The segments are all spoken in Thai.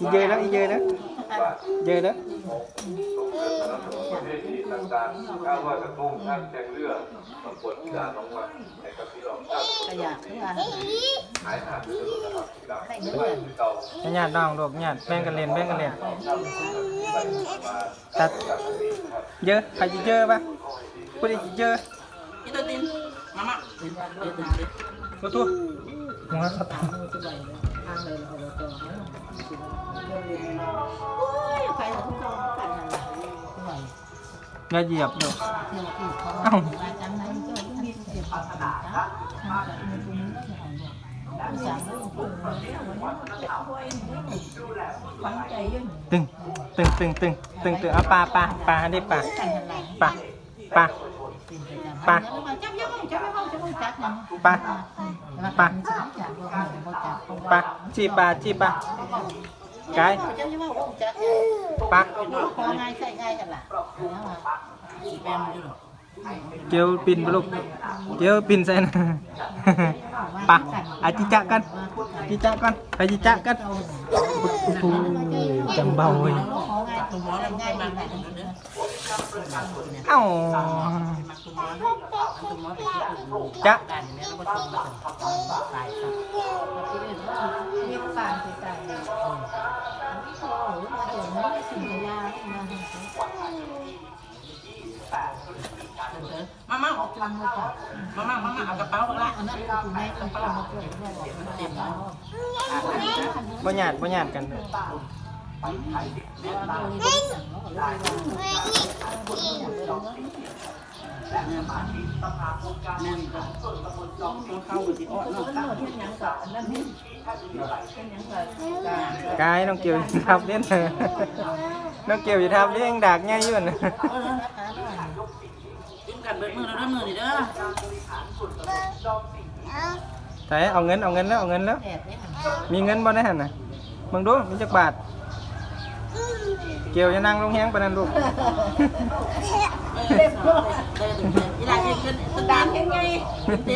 อีเยอะแล้วอีเยอะแล้วเยอะแล้วประเภทที่ต่างๆข้าวว่ากระทุ่งท่านแจงเรือปรากฏการลงมาในกับพี่น้องท่านก็อยากอว่าหายหนาดเลยนะครับที่เราไม่เงินคือเก่าญาติน้องลูกญาติแบ่งกันเล่นแบ่งกันเล่นตัดเยอะใครจะเยอะปะพูดได้เยอะพี่ตัวตินมามาเดินเดินเดินเดินตัวตัวหัวาตทางเลยเราเอาตัวโอ้ย ไอย่าเหยียบเดี๋ยเดี๋เต็งเาต็งใตึงตึงตึงตึงตึงตึงเอาปลาปลาปลาได้ปลาปลาปลาปลาปลาปลาปลาจีปลาจีปลา จีปลาไก่จับยังว่าจับปลาพอง่ายใส่ง่ายกันล่ะเกียวปินปลูกเกียวปินใส่นะปลาอาจิจักกันจิจักกันไปจิจักกันจังเบาเลย พอง่ายตรงนี้ง่ายดีแหละเอ้ามามมอนตุ้มมอไปที่อื่นจะกันเนี่ยแล้วก็ชมมาถึงตายครับมีฝานไปใส่โอ้โหมาม่ถึงยามามามาจังเลยค่ะมามามามาเอากระเป๋าละอันนั้นก็คือในกระเป๋ามาเกิดว่ามันเต็มแล้วบ่หยาดบ่หยาดกันนั่น กายน้องเกียวจะทำเล่นน้องเกียวจะทำเล่นดักง่ายยู่นแล้วเด้อมือนี่เอาเงินเอาเงินแล้วเอาเงินแล้ว มีเงินบ่ได้หั่นน่ะมึงดูมีจักบาท กียลจะนั่งลงแห้งไปานนั้นลูกเด็บเพื่อเวลาที่ขึ้นตุดามยังไง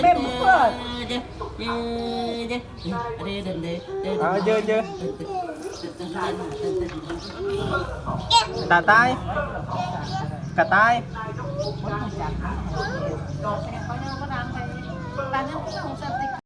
เล็บเพื่อเยเจเยเดินเดินเดินยดินเจอเยอตาตายกระตาย